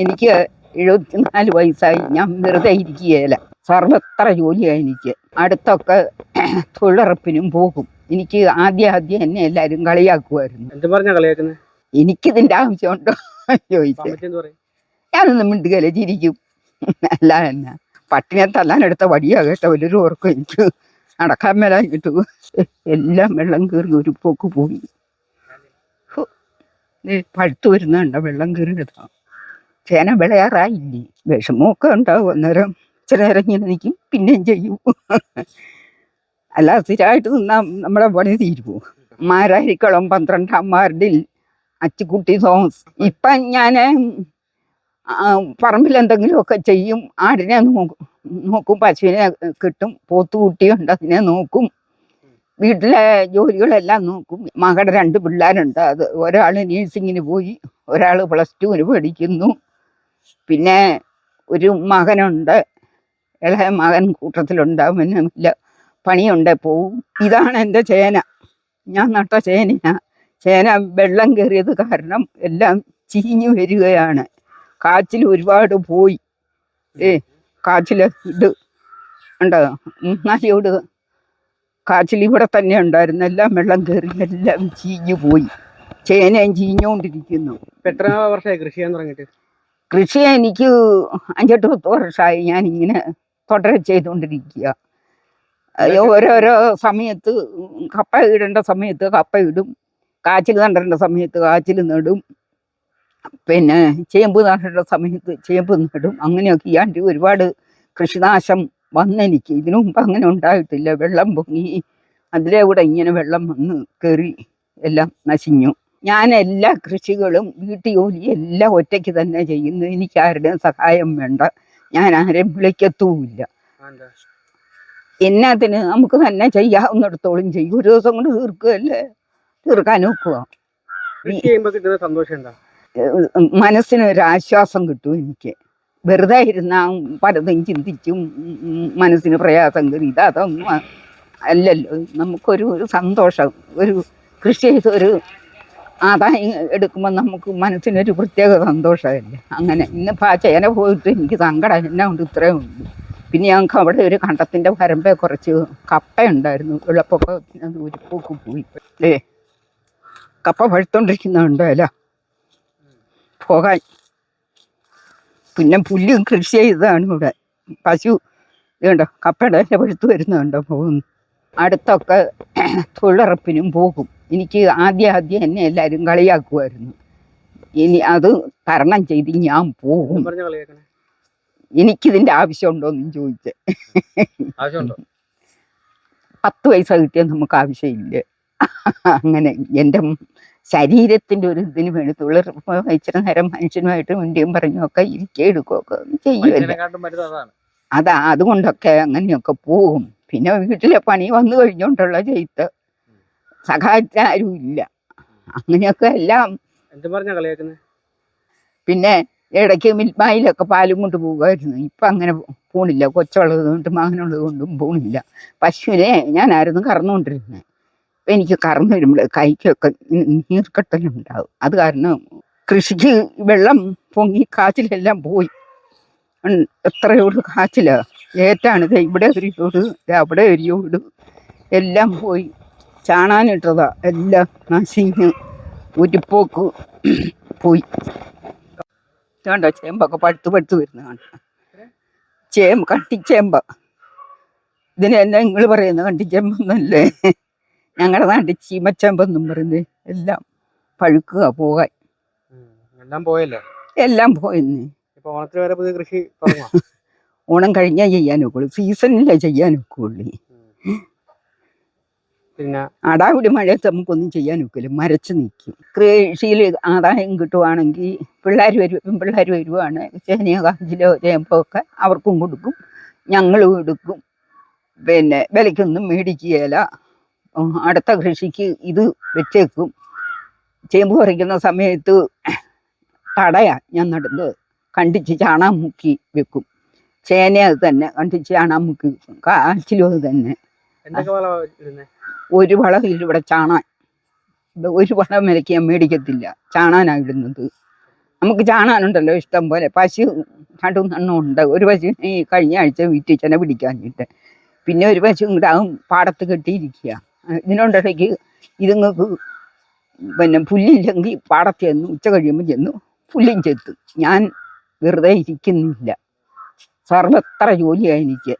എനിക്ക് എഴുപത്തിനാല് വയസ്സായി. ഞാൻ വെറുതെ ഇരിക്കുകയില്ല. സർവത്ര ജോലിയാണ് എനിക്ക്? അടുത്തൊക്കെ തൊഴിലുറപ്പിനും പോകും. എനിക്ക് ആദ്യം ആദ്യം എന്നെ എല്ലാരും കളിയാക്കുമായിരുന്നു. എന്ത് പറഞ്ഞാ കളിയാക്കുന്നത് എനിക്കിതിന്റെ ആവശ്യമുണ്ടോ? ചോദിച്ചു. ഞാനൊന്നും മിണ്ടുകയില്ല ചിരിക്കും. അല്ല എന്നാ പട്ടിനെ തല്ലാനെടുത്ത വടിയാ കേട്ടോ വലിയൊരു ഓർക്കും എനിക്ക്. നടക്കാൻ മേലാഞ്ഞിട്ട് എല്ലാം വെള്ളം കീറി ഒരു പോക്ക് പോയി. പഴുത്തു വരുന്നുണ്ടോ വെള്ളം കയറിയതാ ചേന വിളയാറായില്ലേ? വിഷമമൊക്കെ ഉണ്ടാവും അന്നേരം. ചില നേരം ഇങ്ങനെ നിൽക്കും പിന്നെയും ചെയ്യും. അല്ല സ്ഥിരമായിട്ട് നിന്നാ നമ്മുടെ പണി തീരുമോ മാരാരിക്കളം പന്ത്രണ്ടാം വാർഡിൽ അച്ചുകുട്ടി തോമസ്. ഇപ്പം ഞാൻ പറമ്പിൽ എന്തെങ്കിലുമൊക്കെ ചെയ്യും. ആടിനെ നോക്കും നോക്കും പശുവിനെ കിട്ടും പോത്തുകുട്ടിയുണ്ട് അതിനെ നോക്കും. വീട്ടിലെ ജോലികളെല്ലാം നോക്കും. മകളുടെ രണ്ട് പിള്ളേരുണ്ട്. അത് ഒരാൾ നേഴ്സിങ്ങിന് പോയി ഒരാൾ പ്ലസ് ടുവിന് പഠിക്കുന്നു. പിന്നെ ഒരു മകനുണ്ട്. ഇളയ മകൻ കൂട്ടത്തിലുണ്ട് അവന് പണിയുണ്ട്. പോവും. ഇതാണ് എന്റെ ചേന. ഞാൻ നട്ട ചേനയാണ് ചേന വെള്ളം കയറിയത് കാരണം എല്ലാം ചീഞ്ഞു വരികയാണ്. കാച്ചിൽ ഒരുപാട് പോയി. ഏ കാച്ചിൽ ഇത് ഉണ്ടോ? മൂന്നാലിയോട് കാച്ചിൽ ഇവിടെ തന്നെ ഉണ്ടായിരുന്നു. എല്ലാം വെള്ളം കയറി എല്ലാം ചീഞ്ഞു പോയി. ചേനയും ചീഞ്ഞുകൊണ്ടിരിക്കുന്നു. എത്ര വർഷമായി കൃഷി ചെയ്യാൻ തുടങ്ങിയിട്ട്? കൃഷി എനിക്ക് അഞ്ചെട്ട് പത്ത് വർഷമായി ഞാൻ ഇങ്ങനെ തുടരെ ചെയ്തുകൊണ്ടിരിക്കുക ഓരോരോ സമയത്ത് കപ്പ ഇടേണ്ട സമയത്ത് കപ്പ ഇടും. കാച്ചിൽ നടേണ്ട സമയത്ത് കാച്ചിൽ നടും. പിന്നെ ചേമ്പ് നടേണ്ട സമയത്ത് ചേമ്പ് നടും. അങ്ങനെയൊക്കെ ചെയ്യാണ്ട് ഒരുപാട് കൃഷിനാശം വന്നെനിക്ക്. ഇതിനു മുമ്പ് അങ്ങനെ ഉണ്ടായിട്ടില്ല. വെള്ളം പൊങ്ങി അതിലെ കൂടെ ഇങ്ങനെ വെള്ളം വന്ന് കയറി എല്ലാം നശിഞ്ഞു. ഞാൻ എല്ലാ കൃഷികളും വീട്ടു ജോലി എല്ലാം ഒറ്റയ്ക്ക് തന്നെ ചെയ്യുന്നു. എനിക്ക് ആരുടെയും സഹായം വേണ്ട. ഞാൻ ആരെയും വിളിക്കത്തുമില്ല? എന്നാത്തിന് നമുക്ക് തന്നെ ചെയ്യാവുന്നിടത്തോളം ചെയ്യും. ഒരു ദിവസം കൊണ്ട് തീർക്കുകയല്ലേ തീർക്കാൻ നോക്കുക മനസ്സിന് ഒരു ആശ്വാസം കിട്ടും എനിക്ക്. വെറുതെ ഇരുന്ന പലതും ചിന്തിച്ചും മനസ്സിന് പ്രയാസം കയറി. ഇതൊന്നും അല്ലല്ലോ. നമുക്കൊരു ഒരു സന്തോഷം. ഒരു കൃഷി ചെയ്ത് ഒരു ആദായം എടുക്കുമ്പോൾ നമുക്ക് മനസ്സിനൊരു പ്രത്യേക സന്തോഷമല്ലേ അങ്ങനെ ഇന്നിപ്പോൾ ആ ചേന പോയിട്ട് എനിക്ക് സങ്കടം എന്നെ കൊണ്ട് ഇത്രയും ഉണ്ട്. പിന്നെ ഞങ്ങൾക്ക് അവിടെ ഒരു കണ്ടത്തിന്റെ വരമ്പേ കുറച്ച് കപ്പ ഉണ്ടായിരുന്നു വെള്ളപ്പൊക്കെ ഉരുപ്പൊക്കെ പോയി. ഏ കപ്പ പഴുത്തോണ്ടിരിക്കുന്നുണ്ടോ അല്ല. പോകാൻ. പിന്നെ പുല്ലും കൃഷി ചെയ്തതാണ് ഇവിടെ. പശു ഇതുണ്ടോ കപ്പയുടെ പഴുത്ത് വരുന്നുണ്ടോ പോകുന്നു. അടുത്തൊക്കെ തൊഴിലുറപ്പിനും പോകും. എനിക്ക് ആദ്യ ആദ്യം എന്നെ എല്ലാവരും കളിയാക്കുമായിരുന്നു ഇനി അത് തരണം ചെയ്ത് ഞാൻ പോകും. എനിക്കിതിന്റെ ആവശ്യമുണ്ടോയെന്നും ചോദിച്ചേ. പത്ത് പൈസ കിട്ടിയാൽ നമുക്ക് ആവശ്യമില്ല. അങ്ങനെ എന്റെ ശരീരത്തിന്റെ ഒരു ഇതിന് വേണ്ടി തുളിർപ്പ് ഇച്ചിരി നേരം മനുഷ്യനുമായിട്ട് മുൻപേയും പറഞ്ഞൊക്കെ ഇരിക്കുക എടുക്കുകയൊക്കെ ചെയ്യുമല്ലോ അതാ അതുകൊണ്ടൊക്കെ അങ്ങനെയൊക്കെ പോകും. പിന്നെ വീട്ടിലെ പണി വന്നു കഴിഞ്ഞോണ്ടുള്ള ചെയ്ത്ത്. സഹായിച്ച ആരും ഇല്ല അങ്ങനെയൊക്കെ എല്ലാം എന്ത് പറഞ്ഞ കളിയാക്കുന്നത് പിന്നെ ഇടയ്ക്ക് മിൽമായിലൊക്കെ പാലും കൊണ്ട് പോകുമായിരുന്നു. ഇപ്പം അങ്ങനെ പോണില്ല. കൊച്ചുള്ളത് കൊണ്ടും അങ്ങനെയുള്ളത് കൊണ്ടും പോണില്ല. പശുവിനെ ഞാനായിരുന്നു കറന്നുകൊണ്ടിരുന്നത്. അപ്പം എനിക്ക് കറന്നു വരുമ്പോൾ കൈക്കൊക്കെ നീർക്കെട്ടലുണ്ടാവും. അത് കാരണം കൃഷിക്ക് വെള്ളം പൊങ്ങി കാച്ചിലെല്ലാം പോയി. എത്രയോ എത്രയോട് കാച്ചില. ഏറ്റാണ്. ദേ ഇവിടെ ഒരു അവിടെ ഒരു എല്ലാം പോയി. ചാണാനിട്ടതാ. എല്ലാം നശിഞ്ഞ് ഉരുപ്പോക്ക് പോയി. കണ്ടോ ചേമ്പൊക്കെ പഴുത്ത് പഴുത്ത് വരുന്ന കണ്ടോ ചേമ്പ് കണ്ടിച്ചേമ്പ ഇതിനെല്ലാം നിങ്ങൾ പറയുന്നത്? കണ്ടിച്ചേമ്പെന്നല്ലേ ഞങ്ങളുടെ നാട്ടിൽ ചീമച്ചേമ്പെന്നും പറയുന്നത്. എല്ലാം പഴുക്കുക പോകാൻ. എല്ലാം പോയല്ലേ? എല്ലാം പോയെന്ന്. ഓണത്തിന് വരെ പുതിയ കൃഷി ഓണം കഴിഞ്ഞാൽ ചെയ്യാനൊക്കുള്ളൂ സീസണിലേ ചെയ്യാനൊക്കുള്ളൂ പിന്നെ അടാകുടി മഴയത്ത് നമുക്കൊന്നും ചെയ്യാൻ ഒക്കില്ല. മരച്ച് നിൽക്കും കൃഷിയിൽ ആദായം കിട്ടുവാണെങ്കിൽ പിള്ളേർ വരും പിള്ളേർ വരുവാണ്. ചേനയോ കാഞ്ചിലോ ചേമ്പോ ഒക്കെ അവർക്കും കൊടുക്കും. ഞങ്ങളും എടുക്കും. പിന്നെ വിലയ്ക്കൊന്നും മേടിക്കുകയില്ല. അടുത്ത കൃഷിക്ക് ഇത് വെച്ചേക്കും. ചേമ്പ് പറിക്കുന്ന സമയത്ത് തടയാ ഞാൻ നടുന്നത്. കണ്ടിച്ച് ചാണാൻ മുക്കി വെക്കും. ചേന അത് തന്നെ കണ്ടിച്ച് ചാണാൻ മുക്കി വെക്കും. കാച്ചിലും അത് തന്നെ. എന്തൊക്കെ ഒരു വളമില്ല ഇവിടെ ചാണാൻ. ഒരു വളം വിലക്ക് ഞാൻ മേടിക്കത്തില്ല. ചാണാനാണ് ഇടുന്നത്. നമുക്ക് ചാണാനുണ്ടല്ലോ ഇഷ്ടം പോലെ. പശു രണ്ടും എണ്ണം ഉണ്ട്. ഒരു പശു ഈ കഴിഞ്ഞ ആഴ്ച വീട്ടിൽ ചെന്നെ പിടിക്കാഞ്ഞിട്ട്. പിന്നെ ഒരു പശു ഇങ്ങോട്ടാകും പാടത്ത് കെട്ടിയിരിക്കുക ഇതിനോണ്ടിടയ്ക്ക് ഇതുങ്ങൾക്ക് പിന്നെ പുല്ലില്ലെങ്കിൽ പാടത്ത് ചെന്നു ഉച്ച കഴിയുമ്പോൾ ചെന്നു പുല്ലും ചെത്തും. ഞാൻ വെറുതെ ഇരിക്കുന്നില്ല. സർവത്ര ജോലിയാണ് എനിക്ക്.